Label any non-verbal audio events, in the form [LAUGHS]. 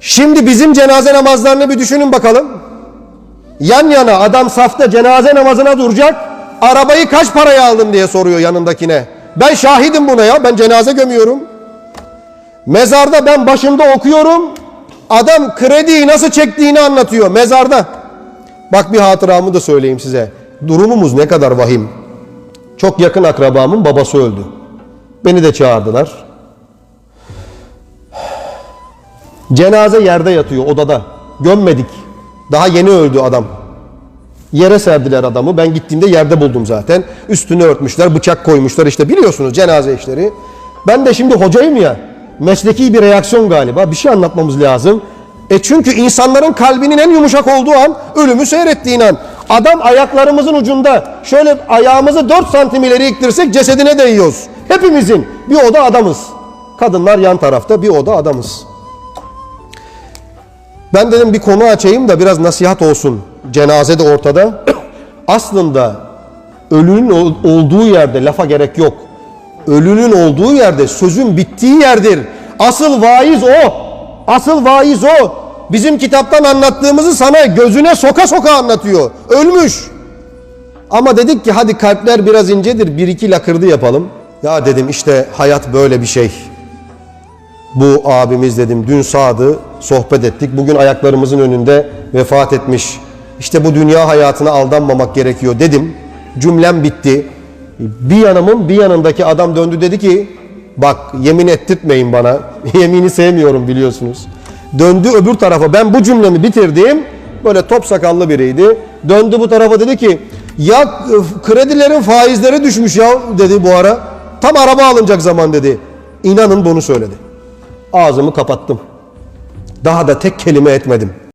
Şimdi bizim cenaze namazlarını bir düşünün bakalım. Yan yana adam safta cenaze namazına duracak. Arabayı kaç paraya aldın diye soruyor yanındakine. Ben şahidim buna ya. Ben cenaze gömüyorum. Mezarda ben başında okuyorum. Adam krediyi nasıl çektiğini anlatıyor mezarda. Bak bir hatıramı da söyleyeyim size. Durumumuz ne kadar vahim. Çok yakın akrabamın babası öldü. Beni de çağırdılar. Cenaze yerde yatıyor odada. Gömmedik. Daha yeni öldü adam. Yere serdiler adamı. Ben gittiğimde yerde buldum zaten. Üstünü örtmüşler, bıçak koymuşlar işte biliyorsunuz cenaze işleri. Ben de şimdi hocayım ya. Mesleki bir reaksiyon galiba. Bir şey anlatmamız lazım. E çünkü insanların kalbinin en yumuşak olduğu an ölümü seyrettiğin an. Adam ayaklarımızın ucunda şöyle ayağımızı 4 santim ileri iktirsek cesedine değiyoruz. Hepimizin bir oda adamız. Kadınlar yan tarafta bir oda adamız. Ben dedim bir konu açayım da biraz nasihat olsun. Cenaze de ortada. [COUGHS] Aslında ölünün ol- olduğu yerde lafa gerek yok. Ölünün olduğu yerde sözün bittiği yerdir. Asıl vaiz o. Asıl vaiz o. Bizim kitaptan anlattığımızı sana gözüne soka soka anlatıyor. Ölmüş. Ama dedik ki hadi kalpler biraz incedir. Bir iki lakırdı yapalım. Ya dedim işte hayat böyle bir şey. Bu abimiz dedim dün sağdı sohbet ettik. Bugün ayaklarımızın önünde vefat etmiş. İşte bu dünya hayatına aldanmamak gerekiyor dedim. Cümlem bitti. Bir yanımın bir yanındaki adam döndü dedi ki bak yemin ettirtmeyin bana. [LAUGHS] Yemini sevmiyorum biliyorsunuz. Döndü öbür tarafa ben bu cümlemi bitirdim. Böyle top sakallı biriydi. Döndü bu tarafa dedi ki ya kredilerin faizleri düşmüş ya dedi bu ara. Tam araba alınacak zaman dedi. İnanın bunu söyledi. Ağzımı kapattım. Daha da tek kelime etmedim.